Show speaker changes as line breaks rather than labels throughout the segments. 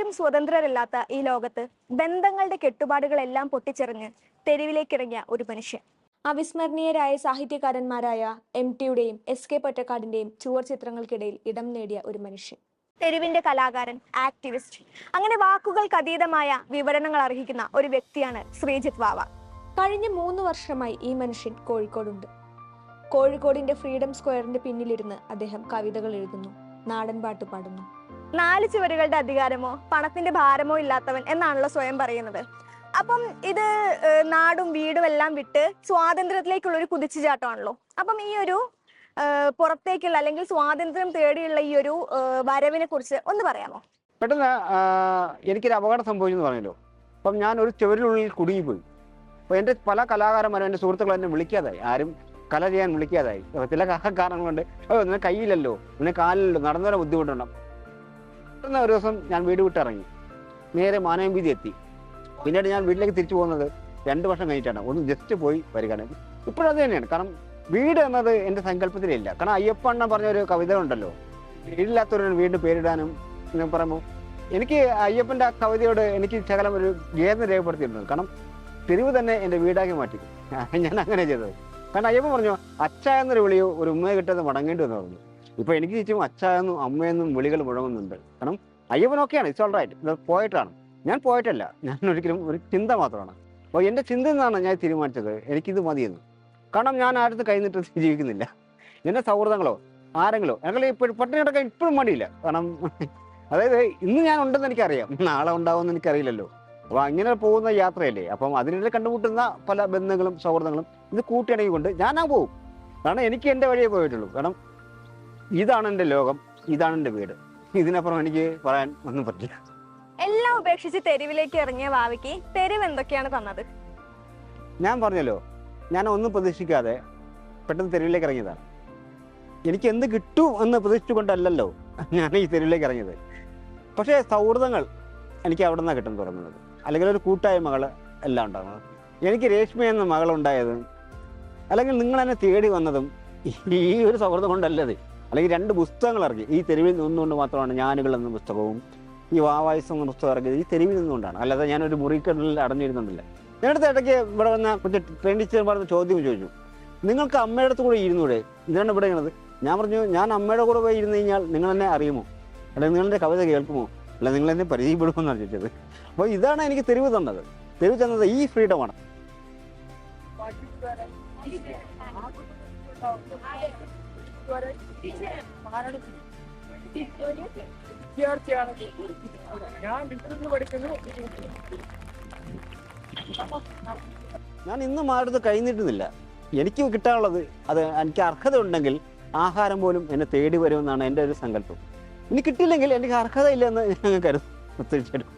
ആരും സ്വതന്ത്രരല്ലാത്ത ഈ ലോകത്ത് ബന്ധങ്ങളുടെ കെട്ടുപാടുകളെല്ലാം പൊട്ടിച്ചെറിഞ്ഞ് തെരുവിലേക്കിറങ്ങിയ ഒരു മനുഷ്യൻ. അവിസ്മരണീയരായ സാഹിത്യകാരന്മാരായ എം ടിയുടെയും എസ് കെ പൊറ്റക്കാടിന്റെയും ചുവർ ചിത്രങ്ങൾക്കിടയിൽ ഇടം നേടിയ ഒരു മനുഷ്യൻ. തെരുവിന്റെ കലാകാരൻ ആക്ടിവിസ്റ്റ്. അങ്ങനെ വാക്കുകൾക്ക് അതീതമായ വിവരണങ്ങൾ അർഹിക്കുന്ന ഒരു വ്യക്തിയാണ് ശ്രീജിത് വാവ. കഴിഞ്ഞ മൂന്ന് വർഷമായി ഈ മനുഷ്യൻ കോഴിക്കോടുണ്ട്. കോഴിക്കോടിന്റെ ഫ്രീഡം സ്ക്വയറിന്റെ പിന്നിലിരുന്ന് അദ്ദേഹം കവിതകൾ എഴുതുന്നു നാടൻ പാട്ട് പാടുന്നു. നാല് ചുവരുകളുടെ അധികാരമോ പണത്തിന്റെ ഭാരമോ ഇല്ലാത്തവൻ എന്നാണല്ലോ സ്വയം പറയുന്നത്. അപ്പം ഇത് നാടും വീടും എല്ലാം വിട്ട് സ്വാതന്ത്ര്യത്തിലേക്കുള്ള ഒരു കുതിച്ചുചാട്ടമാണല്ലോ. അപ്പം ഈ ഒരു പുറത്തേക്കുള്ള അല്ലെങ്കിൽ സ്വാതന്ത്ര്യം തേടിയുള്ള ഈ ഒരു വരവിനെ കുറിച്ച് ഒന്ന് പറയാമോ?
പെട്ടെന്ന് എനിക്കൊരു അപകടം സംഭവിച്ചെന്ന് പറഞ്ഞല്ലോ. അപ്പം ഞാൻ ഒരു ചുവരിനുള്ളിൽ കുടുങ്ങിപ്പോയി. അപ്പോൾ എന്റെ പല കലാകാരന്മാരും എന്റെ സുഹൃത്തുക്കൾ എന്നെ വിളിക്കാതായി. ആരും കല ചെയ്യാൻ വിളിക്കാതായി. ചില കാരണം കൊണ്ട് നിന്നെ കയ്യിലല്ലോ. നിന്നെ കാലിലല്ലോ. നടന്നവരെ ബുദ്ധിമുട്ടുണ്ടാവും പെട്ടെന്ന് ഒരു ദിവസം ഞാൻ വീട് വിട്ടിറങ്ങി നേരെ മാനവം വീതി എത്തി. പിന്നീട് ഞാൻ വീട്ടിലേക്ക് തിരിച്ചു പോകുന്നത് രണ്ട് വർഷം കഴിഞ്ഞിട്ടാണ്. ഒന്ന് ജസ്റ്റ് പോയി വരികയാണ്. ഇപ്പോഴത് തന്നെയാണ്. കാരണം വീട് എന്നത് എന്റെ സങ്കല്പത്തിലില്ല കാരണം അയ്യപ്പ അയ്യപ്പണ്ണ പറഞ്ഞ ഒരു കവിത ഉണ്ടല്ലോ. വീടില്ലാത്തവരോട് വീട് പേരിടാനും പറയുമ്പോൾ എനിക്ക് അയ്യപ്പന്റെ ആ കവിതയോട് എനിക്ക് ശകലം ഒരു ഖേദം രേഖപ്പെടുത്തിയിട്ടുണ്ട്. കാരണം തെരുവ് തന്നെ എന്റെ വീടാക്കി മാറ്റി. ഞാൻ അങ്ങനെ ചെയ്തത്. കാരണം അയ്യപ്പൻ പറഞ്ഞു അച്ഛ എന്നൊരു വിളിയോ ഒരു ഉമ്മയെ കിട്ടാതെ മടങ്ങേണ്ടി വന്നു പറഞ്ഞു. ഇപ്പൊ എനിക്ക് ചുറ്റും അച്ഛ എന്നും അമ്മയെന്നും വിളികൾ മുഴങ്ങുന്നുണ്ട്. കാരണം അയ്യപ്പനൊക്കെയാണ് ഇറ്റ്സ് ഓൾ റൈറ്റ് പോയിട്ടാണ്. ഞാൻ പോയിട്ടല്ല. ഞാൻ ഒരിക്കലും ഒരു ചിന്ത മാത്രമാണ്. അപ്പോൾ എന്റെ ചിന്ത എന്നാണ് ഞാൻ തീരുമാനിച്ചത്. എനിക്കിത് മതിയെന്ന്. കാരണം ഞാൻ ആരത്ത് കഴിഞ്ഞിട്ട് ജീവിക്കുന്നില്ല. എന്റെ സൗഹൃദങ്ങളോ ആരെങ്കിലോ എനിക്ക് ഇപ്പോൾ പട്ടിണി കിടക്കാൻ ഇപ്പോഴും മടിയില്ല. കാരണം അതായത് ഇന്ന് ഞാൻ ഉണ്ടെന്ന് എനിക്കറിയാം. നാളെ ഉണ്ടാവുമെന്ന് എനിക്കറിയില്ലല്ലോ. അപ്പോൾ അങ്ങനെ പോകുന്ന യാത്രയല്ലേ. അപ്പം അതിനിടെ കണ്ടുമുട്ടുന്ന പല ബന്ധങ്ങളും സൗഹൃദങ്ങളും ഇത് കൂട്ടിയിണങ്ങിക്കൊണ്ട് ഞാൻ ആ പോകും. കാരണം എനിക്ക് എന്റെ വഴിയേ പോയിട്ടുള്ളൂ. കാരണം ഇതാണ് എന്റെ ലോകം ഇതാണ് എന്റെ വീട്. ഇതിനപ്പുറം എനിക്ക് പറയാൻ ഒന്നും പറ്റില്ല.
എല്ലാം ഉപേക്ഷിച്ച് തെരുവിലേക്ക് ഇറങ്ങിയ വാവയ്ക്ക് തെരുവ് എന്തൊക്കെയാണ് തന്നത്?
ഞാൻ പറഞ്ഞല്ലോ ഞാൻ ഒന്നും പ്രതീക്ഷിക്കാതെ പെട്ടെന്ന് തെരുവിലേക്ക് ഇറങ്ങിയതാണ്. എനിക്ക് എന്ത് കിട്ടും എന്ന് പ്രതീക്ഷിച്ചുകൊണ്ടല്ലല്ലോ ഞാൻ ഈ തെരുവിലേക്ക് ഇറങ്ങിയത്. പക്ഷേ സൗഹൃദങ്ങൾ എനിക്ക് അവിടെ നിന്നാണ് കിട്ടാൻ തുടങ്ങുന്നത് അല്ലെങ്കിൽ ഒരു കൂട്ടായ്മകൾ എല്ലാം ഉണ്ടാകുന്നത്. എനിക്ക് രേഷ്മ എന്ന മകളുണ്ടായതും അല്ലെങ്കിൽ നിങ്ങൾ എന്നെ തേടി വന്നതും ഈ ഒരു സൗഹൃദം കൊണ്ടല്ലത്. അല്ലെങ്കിൽ രണ്ട് പുസ്തകങ്ങൾ ഇറങ്ങി ഈ തെരുവിൽ നിന്നുകൊണ്ട് മാത്രമാണ് ഞാനുകൾ എന്ന പുസ്തകവും ഈ വാവായസ് എന്ന പുസ്തകം ഇറങ്ങിയത് ഈ തെരുവിൽ നിന്നുകൊണ്ടാണ്. അല്ലാതെ ഞാനൊരു മുറിക്കടലിൽ അടഞ്ഞിരുന്നുണ്ടല്ലേ ഞാനടുത്ത് ഇടയ്ക്ക് ഇവിടെ വന്ന മറ്റേ ട്രെയിൻ പറഞ്ഞ ചോദ്യം ചോദിച്ചു. നിങ്ങൾക്ക് അമ്മയുടെ അടുത്ത് കൂടെ ഇരുന്നൂടെ? ഇതാണ് ഇവിടെ ഇരുന്നത് ഞാൻ പറഞ്ഞു ഞാൻ അമ്മയുടെ കൂടെ പോയി ഇരുന്ന് കഴിഞ്ഞാൽ നിങ്ങൾ എന്നെ അറിയുമോ? അല്ലെങ്കിൽ എന്റെ കവിത കേൾക്കുമോ? അല്ല നിങ്ങൾ എന്നെ പരിചയപ്പെടുമോ എന്നാണ് ചോദിച്ചത്. അപ്പോൾ ഇതാണ് എനിക്ക് തെരുവ് തന്നത്. തെരുവ് തന്നത് ഈ ഫ്രീഡമാണ്
ഞാൻ പഠിക്കുന്നു
ഞാൻ ഇന്നും ആരുടെ കൈനീട്ടുന്നില്ല എനിക്ക് കിട്ടാനുള്ളത് അത് എനിക്ക് അർഹത ഉണ്ടെങ്കിൽ ആഹാരം പോലും എന്നെ തേടി വരുമെന്നാണ് എന്റെ ഒരു സങ്കല്പം. ഇനി കിട്ടിയില്ലെങ്കിൽ എനിക്ക് അർഹത ഇല്ലെന്ന് ഞങ്ങൾ കരുതും. തീർച്ചയായിട്ടും.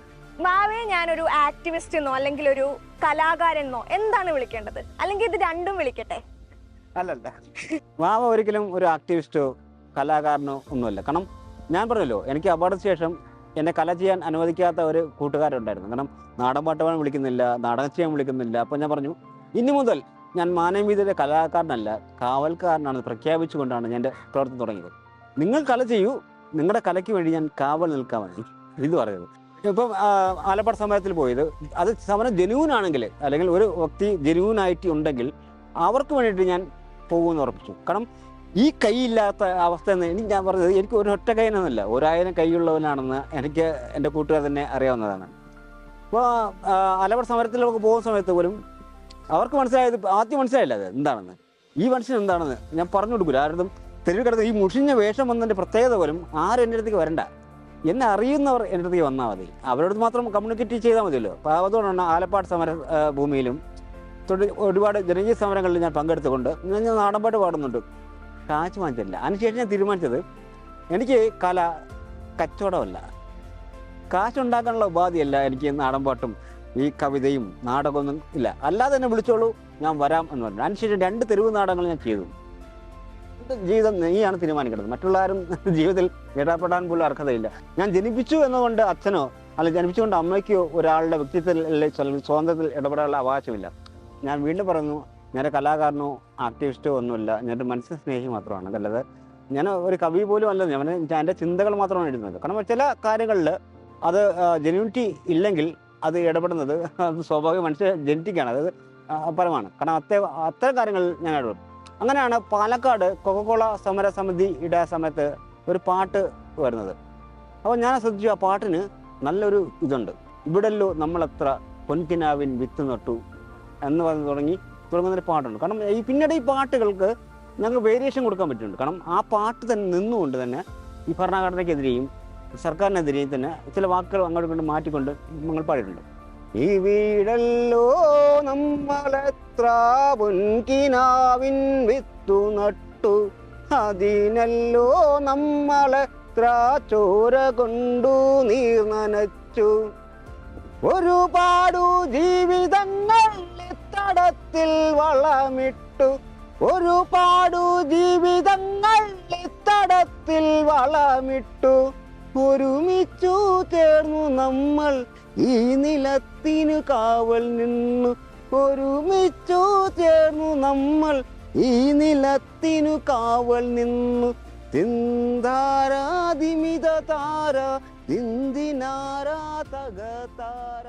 വാവയെ ഞാനൊരു ആക്ടിവിസ്റ്റ് എന്നോ അല്ലെങ്കിൽ ഒരു കലാകാരെന്നോ എന്താണ് വിളിക്കേണ്ടത്? അല്ലെങ്കിൽ ഇത് രണ്ടും വിളിക്കട്ടെ?
അല്ലല്ല. വാവ ഒരിക്കലും ഒരു ആക്ടിവിസ്റ്റോ കലാകാരനോ ഒന്നുമല്ല. കാരണം ഞാൻ പറഞ്ഞല്ലോ എനിക്ക് അപകടത്തിന് ശേഷം എന്നെ കല ചെയ്യാൻ അനുവദിക്കാത്ത ഒരു കൂട്ടുകാരുണ്ടായിരുന്നു. കാരണം നാടൻ പാട്ടുവാൻ വിളിക്കുന്നില്ല നാടകം ചെയ്യാൻ വിളിക്കുന്നില്ല. അപ്പം ഞാൻ പറഞ്ഞു ഇനി മുതൽ ഞാൻ മാനവീയതയുടെ കലാകാരനല്ല കാവൽക്കാരനാണെന്ന് പ്രഖ്യാപിച്ചുകൊണ്ടാണ് ഞാൻ എന്റെ പ്രവർത്തനം തുടങ്ങിയത്. നിങ്ങൾ കല ചെയ്യൂ നിങ്ങളുടെ കലയ്ക്ക് വേണ്ടി ഞാൻ കാവൽ നിൽക്കാൻ വേണ്ടി ഇത് പറയുന്നത് ഇപ്പം ആലപ്പാട് സമരത്തിൽ പോയത് അത് സമരം ജനുവിനാണെങ്കിൽ അല്ലെങ്കിൽ ഒരു വ്യക്തി ജനുവിനായിട്ട് ഉണ്ടെങ്കിൽ അവർക്ക് വേണ്ടിയിട്ട് ഞാൻ പോകുമെന്ന് ഉറപ്പിച്ചു കാരണം ഈ കൈയില്ലാത്ത അവസ്ഥ എന്ന് എനിക്ക് ഞാൻ പറഞ്ഞത് എനിക്ക് ഒരു ഒറ്റ കൈയെന്നല്ല ഒരായിരം കൈയുള്ളവനാണെന്ന് എനിക്ക് എന്റെ കൂട്ടുകാർ തന്നെ അറിയാവുന്നതാണ്. അപ്പോൾ അലവർ സമരത്തിലൊക്കെ പോകുന്ന സമയത്ത് പോലും അവർക്ക് മനസ്സിലായത് ആദ്യം മനസ്സിലായില്ല അത് എന്താണെന്ന്. ഈ മനുഷ്യൻ എന്താണെന്ന് ഞാൻ പറഞ്ഞു കൊടുക്കില്ല ആരും തെരുവ് കിടന്ന് ഈ മുഷിഞ്ഞ വേഷം വന്നതിന്റെ പ്രത്യേകത പോലും ആരും എന്റെ അടുത്തേക്ക് വരണ്ട. എന്നെ അറിയുന്നവർ എന്റെ അടുത്തേക്ക് വന്നാൽ മതി. അവരോട് മാത്രം കമ്മ്യൂണിക്കേറ്റ് ചെയ്താൽ മതിയല്ലോ. അപ്പോൾ അതുകൊണ്ടാണ് ആലപ്പാട് സമര ഭൂമിയിലും ഒരുപാട് ജനകീയ സമരങ്ങളിൽ ഞാൻ പങ്കെടുത്തുകൊണ്ട് ഞാൻ നാടൻപാട്ട് പാടുന്നുണ്ട്. കാശ് വാങ്ങിച്ചില്ല അതിനുശേഷം ഞാൻ തീരുമാനിച്ചത് എനിക്ക് കല കച്ചവടമല്ല. കാശുണ്ടാക്കാനുള്ള ഉപാധിയല്ല എനിക്ക് നാടൻപാട്ടും ഈ കവിതയും നാടകമൊന്നും ഇല്ല. അല്ലാതെ തന്നെ വിളിച്ചോളൂ ഞാൻ വരാം എന്ന് പറഞ്ഞു. അതിനുശേഷം രണ്ട് തെരുവ് നാടകങ്ങൾ ഞാൻ ചെയ്തു. ജീവിതം നീയാണ് തീരുമാനിക്കുന്നത് മറ്റുള്ള ആരും ജീവിതത്തിൽ ഇടപെടാൻ പോലും അർഹതയില്ല. ഞാൻ ജനിപ്പിച്ചു എന്നുകൊണ്ട് അച്ഛനോ അല്ല ജനിപ്പിച്ചുകൊണ്ട് അമ്മയ്ക്കോ ഒരാളുടെ വ്യക്തിത്വത്തിൽ സ്വാതന്ത്ര്യത്തിൽ ഇടപെടാനുള്ള അവകാശമില്ല. ഞാൻ വീണ്ടും പറയുന്നു ഞാൻ ഒരു കലാകാരനോ ആക്ടിവിസ്റ്റോ ഒന്നുമില്ല. ഞാനൊരു മനുഷ്യ സ്നേഹി മാത്രമാണ്. അതല്ലാതെ ഞാൻ ഒരു കവി പോലും അല്ല. ഞാൻ ഞാൻ എന്റെ ചിന്തകൾ മാത്രമാണ് എഴുതുന്നത്. കാരണം ചില കാര്യങ്ങളിൽ അത് ജെന്യൂണിറ്റി ഇല്ലെങ്കിൽ അത് ഇടപെടുന്നത് സ്വാഭാവിക മനുഷ്യ ജനറ്റിക്കാണ് അതായത് പരമാണ് കാരണം അത്ര അത്തരം കാര്യങ്ങളിൽ ഞാൻ ഇടപെടും. അങ്ങനെയാണ് പാലക്കാട് കൊക്കക്കോള സമരസമിതി സമിതിയുടെ സമയത്ത് ഒരു പാട്ട് വരുന്നത്. അപ്പോൾ ഞാൻ ശ്രദ്ധിച്ചു ആ പാട്ടിന് നല്ലൊരു ഇതുണ്ട്. ഇവിടല്ലോ നമ്മളെത്ര പൊൻകിനാവിൻ വിത്ത് നട്ടു. എന്ന് പറഞ്ഞ് തുടങ്ങി തുടങ്ങുന്നൊരു പാട്ടുണ്ട്. കാരണം ഈ പിന്നീട് ഈ പാട്ടുകൾക്ക് ഞങ്ങൾക്ക് വേരിയേഷൻ കൊടുക്കാൻ പറ്റുന്നുണ്ട്. കാരണം ആ പാട്ട് തന്നെ നിന്നുകൊണ്ട് തന്നെ ഈ ഭരണഘടനയ്ക്കെതിരെയും സർക്കാരിനെതിരെയും തന്നെ ചില വാക്കുകൾ അങ്ങോട്ട് കൊണ്ട് മാറ്റിക്കൊണ്ട് ഞങ്ങൾ പാടിയിട്ടുണ്ട്. ഈ വീടല്ലോ നമ്മളെത്ര പൊൻകിനാവിൻ വിത്തു നട്ടു. അതിനല്ലോ നമ്മളെത്ര ചോര കൊണ്ടു നീർ നനച്ചു ഒരുപാടു ജീവിതങ്ങൾ ഇത്തടത്തിൽ വളമിട്ടു. ഒരുപാടു ജീവിതങ്ങൾ ഇത്തടത്തിൽ വളമിട്ടു. ഒരുമിച്ചു ചേർന്നു നമ്മൾ ഈ നിലത്തിനു കാവൽ നിന്നു. ഒരുമിച്ചു ചേർന്നു നമ്മൾ ഈ നിലത്തിനു കാവൽ നിന്നു. തിന്താരാതിമിത താര തിന്തിനാരാ തക താര.